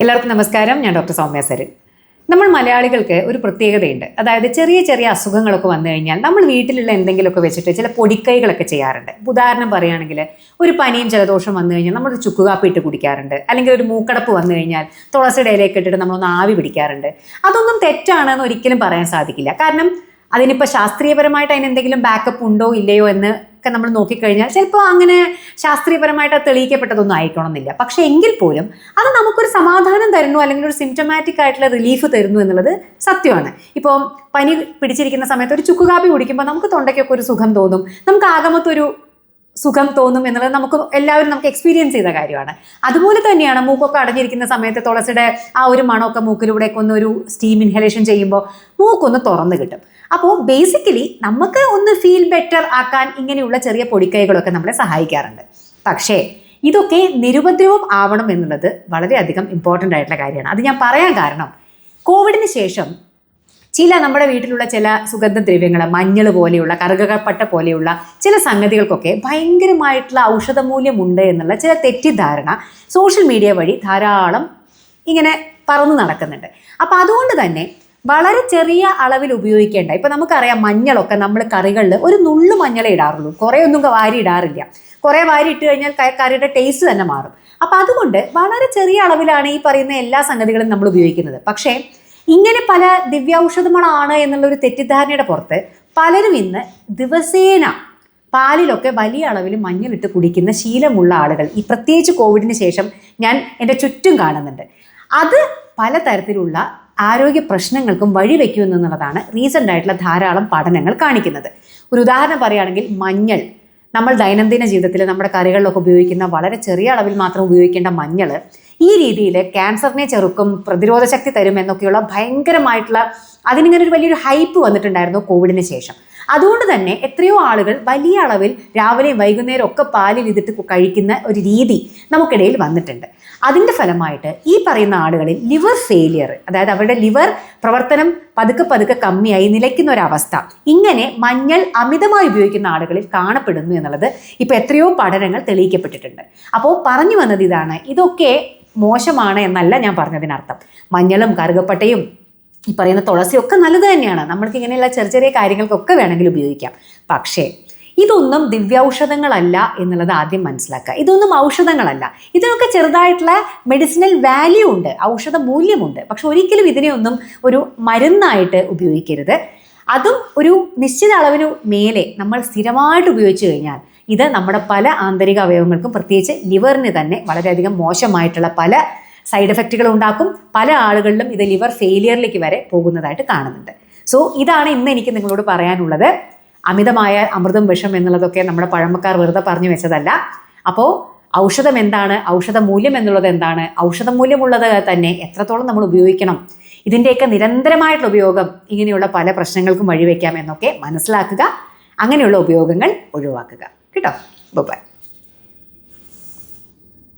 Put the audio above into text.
എല്ലാവർക്കും നമസ്കാരം. ഞാൻ ഡോക്ടർ സൗമ്യ സരൻ. നമ്മൾ മലയാളികൾക്ക് ഒരു പ്രത്യേകതയുണ്ട്. അതായത് ചെറിയ ചെറിയ അസുഖങ്ങളൊക്കെ വന്നു കഴിഞ്ഞാൽ നമ്മൾ വീട്ടിലുള്ള എന്തെങ്കിലുമൊക്കെ വെച്ചിട്ട് ചില പൊടിക്കൈകളൊക്കെ ചെയ്യാറുണ്ട്. ഉദാഹരണം പറയുകയാണെങ്കിൽ ഒരു പനിയും ജലദോഷം വന്നു കഴിഞ്ഞാൽ നമ്മൾ ചുക്കുകാപ്പി ഇട്ട് കുടിക്കാറുണ്ട്. അല്ലെങ്കിൽ ഒരു മൂക്കടപ്പ് വന്നു കഴിഞ്ഞാൽ തുളസിയുടെ ഇലയൊക്കെ ഇട്ടിട്ട് നമ്മളൊന്ന് ആവി പിടിക്കാറുണ്ട്. അതൊന്നും തെറ്റാണെന്ന് ഒരിക്കലും പറയാൻ സാധിക്കില്ല. കാരണം അതിനിപ്പോൾ ശാസ്ത്രീയപരമായിട്ട് അതിനെന്തെങ്കിലും ബാക്കപ്പ് ഉണ്ടോ ഇല്ലയോ എന്ന് ഒക്കെ നമ്മൾ നോക്കിക്കഴിഞ്ഞാൽ ചിലപ്പോൾ അങ്ങനെ ശാസ്ത്രീയപരമായിട്ട് തെളിയിക്കപ്പെട്ടതൊന്നും ആയിക്കണമെന്നില്ല പക്ഷെ എങ്കിൽ പോലും അത് നമുക്കൊരു സമാധാനം തരുന്നു അല്ലെങ്കിൽ ഒരു സിംറ്റമാറ്റിക് ആയിട്ടുള്ള റിലീഫ് തരുന്നു എന്നുള്ളത് സത്യമാണ്. ഇപ്പോൾ പനി പിടിച്ചിരിക്കുന്ന സമയത്ത് ഒരു ചുക്കുകാപ്പി കുടിക്കുമ്പോൾ നമുക്ക് തൊണ്ടയ്ക്കൊക്കെ ഒരു സുഖം തോന്നും. നമുക്ക് ആകമത്തൊരു സുഖം തോന്നും എന്നുള്ളത് നമുക്ക് എല്ലാവരും നമുക്ക് എക്സ്പീരിയൻസ് ചെയ്ത കാര്യമാണ്. അതുപോലെ തന്നെയാണ് മൂക്കൊക്കെ അടഞ്ഞിരിക്കുന്ന സമയത്ത് തുളസിയുടെ ആ ഒരു മണമൊക്കെ മൂക്കിലൂടെയൊക്കെ ഒന്ന് ഒരു സ്റ്റീം ഇൻഹലേഷൻ ചെയ്യുമ്പോൾ മൂക്കൊന്ന് തുറന്ന് കിട്ടും. അപ്പോൾ ബേസിക്കലി നമുക്ക് ഒന്ന് ഫീൽ ബെറ്റർ ആക്കാൻ ഇങ്ങനെയുള്ള ചെറിയ പൊടിക്കൈകളൊക്കെ നമ്മളെ സഹായിക്കാറുണ്ട്. പക്ഷേ ഇതൊക്കെ നിരുപദ്രവം ആവണം എന്നുള്ളത് വളരെയധികം ഇമ്പോർട്ടന്റ് ആയിട്ടുള്ള കാര്യമാണ്. അത് ഞാൻ പറയാൻ കാരണം കോവിഡിന് ശേഷം ചില നമ്മുടെ വീട്ടിലുള്ള ചില സുഗന്ധദ്രവ്യങ്ങൾ മഞ്ഞൾ പോലെയുള്ള കറുകപ്പട്ട പോലെയുള്ള ചില സംഗതികൾക്കൊക്കെ ഭയങ്കരമായിട്ടുള്ള ഔഷധമൂല്യമുണ്ട് എന്നുള്ള ചില തെറ്റിദ്ധാരണ സോഷ്യൽ മീഡിയ വഴി ധാരാളം ഇങ്ങനെ പറന്നു നടക്കുന്നുണ്ട്. അപ്പോൾ അതുകൊണ്ട് തന്നെ വളരെ ചെറിയ അളവിൽ ഉപയോഗിക്കേണ്ട ഇപ്പം നമുക്കറിയാം മഞ്ഞളൊക്കെ നമ്മൾ കറികളിൽ ഒരു നുള്ളു മഞ്ഞളേ ഇടാറുള്ളൂ. കുറേ ഒന്നും വാരി ഇടാറില്ല. കുറേ വാരി ഇട്ട് കഴിഞ്ഞാൽ കറിയുടെ ടേസ്റ്റ് തന്നെ മാറും. അപ്പം അതുകൊണ്ട് വളരെ ചെറിയ അളവിലാണ് ഈ പറയുന്ന എല്ലാ സംഗതികളും നമ്മൾ ഉപയോഗിക്കുന്നത്. പക്ഷേ ഇങ്ങനെ പല ദിവ്യൌഷധങ്ങളാണ് എന്നുള്ള ഒരു തെറ്റിദ്ധാരണയുടെ പുറത്ത് പലരും ഇന്ന് ദിവസേന പാലിലൊക്കെ വലിയ അളവിൽ മഞ്ഞളിട്ട് കുടിക്കുന്ന ശീലമുള്ള ആളുകൾ. ഈ പ്രത്യേകിച്ച് കോവിഡിന് ശേഷം ഞാൻ എന്റെ ചുറ്റും കാണുന്നുണ്ട്. അത് പലതരത്തിലുള്ള ആരോഗ്യ പ്രശ്നങ്ങൾക്കും വഴിവെക്കുമെന്നുള്ളതാണ് റീസെന്റ് ആയിട്ടുള്ള ധാരാളം പഠനങ്ങൾ കാണിക്കുന്നത്. ഒരു ഉദാഹരണം പറയുകയാണെങ്കിൽ മഞ്ഞൾ. നമ്മൾ ദൈനംദിന ജീവിതത്തിൽ നമ്മുടെ കറികളിലൊക്കെ ഉപയോഗിക്കുന്ന വളരെ ചെറിയ അളവിൽ മാത്രം ഉപയോഗിക്കേണ്ട മഞ്ഞൾ ഈ രീതിയിൽ ക്യാൻസറിനെ ചെറുക്കും പ്രതിരോധ ശക്തി തരും എന്നൊക്കെയുള്ള ഭയങ്കരമായിട്ടുള്ള അതിനിങ്ങനെ ഒരു വലിയൊരു ഹൈപ്പ് വന്നിട്ടുണ്ടായിരുന്നു കോവിഡിന് ശേഷം. അതുകൊണ്ട് തന്നെ എത്രയോ ആളുകൾ വലിയ അളവിൽ രാവിലെയും വൈകുന്നേരം ഒക്കെ പാലിൽ ഇതിട്ട് കഴിക്കുന്ന ഒരു രീതി നമുക്കിടയിൽ വന്നിട്ടുണ്ട്. അതിന്റെ ഫലമായിട്ട് ഈ പറയുന്ന ആളുകളിൽ ലിവർ ഫെയിലിയർ അതായത് അവരുടെ ലിവർ പ്രവർത്തനം പതുക്കെ പതുക്കെ കമ്മിയായി നിലയ്ക്കുന്ന ഒരവസ്ഥ ഇങ്ങനെ മഞ്ഞൾ അമിതമായി ഉപയോഗിക്കുന്ന ആളുകളിൽ കാണപ്പെടുന്നു എന്നുള്ളത് ഇപ്പോൾ എത്രയോ പഠനങ്ങൾ തെളിയിക്കപ്പെട്ടിട്ടുണ്ട്. അപ്പോൾ പറഞ്ഞു വന്നത് ഇതാണ് ഇതൊക്കെ മോശമാണ് എന്നല്ല ഞാൻ പറഞ്ഞതിനർത്ഥം. മഞ്ഞളും കറുകപ്പട്ടയും ഈ പറയുന്ന തുളസിയൊക്കെ നല്ലത് തന്നെയാണ്. നമ്മൾക്ക് ഇങ്ങനെയുള്ള ചെറിയ ചെറിയ കാര്യങ്ങൾക്കൊക്കെ വേണമെങ്കിൽ ഉപയോഗിക്കാം. പക്ഷേ ഇതൊന്നും ദിവ്യൌഷധങ്ങളല്ല എന്നുള്ളത് ആദ്യം മനസ്സിലാക്കുക. ഇതൊന്നും ഔഷധങ്ങളല്ല. ഇതിനൊക്കെ ചെറുതായിട്ടുള്ള മെഡിസിനൽ വാല്യൂ ഉണ്ട് ഔഷധ മൂല്യമുണ്ട്. പക്ഷെ ഒരിക്കലും ഇതിനെയൊന്നും ഒരു മരുന്നായിട്ട് ഉപയോഗിക്കരുത്. അതും ഒരു നിശ്ചിത അളവിന് മേലെ നമ്മൾ സ്ഥിരമായിട്ട് ഉപയോഗിച്ചു കഴിഞ്ഞാൽ ഇത് നമ്മുടെ പല ആന്തരിക അവയവങ്ങൾക്കും പ്രത്യേകിച്ച് ലിവറിന് തന്നെ വളരെയധികം മോശമായിട്ടുള്ള പല സൈഡ് എഫക്റ്റുകൾ ഉണ്ടാക്കും. പല ആളുകളിലും ഇത് ലിവർ ഫെയിലിയറിലേക്ക് വരെ പോകുന്നതായിട്ട് കാണുന്നുണ്ട്. സോ ഇതാണ് ഇന്ന് എനിക്ക് നിങ്ങളോട് പറയാനുള്ളത്. അമിതമായ അമൃതം വിഷം എന്നുള്ളതൊക്കെ നമ്മുടെ പഴമക്കാർ വെറുതെ പറഞ്ഞു വെച്ചതല്ല. അപ്പോൾ ഔഷധം എന്താണ്? ഔഷധ മൂല്യം എന്നുള്ളത് എന്താണ്? ഔഷധ മൂല്യമുള്ളത് തന്നെ എത്രത്തോളം നമ്മൾ ഉപയോഗിക്കണം? ഇതിന്റെയൊക്കെ നിരന്തരമായിട്ടുള്ള ഉപയോഗം ഇങ്ങനെയുള്ള പല പ്രശ്നങ്ങൾക്കും വഴിവെക്കാം എന്നൊക്കെ മനസ്സിലാക്കുക. അങ്ങനെയുള്ള ഉപയോഗങ്ങൾ ഒഴിവാക്കുക. കേട്ടോ? ബൈ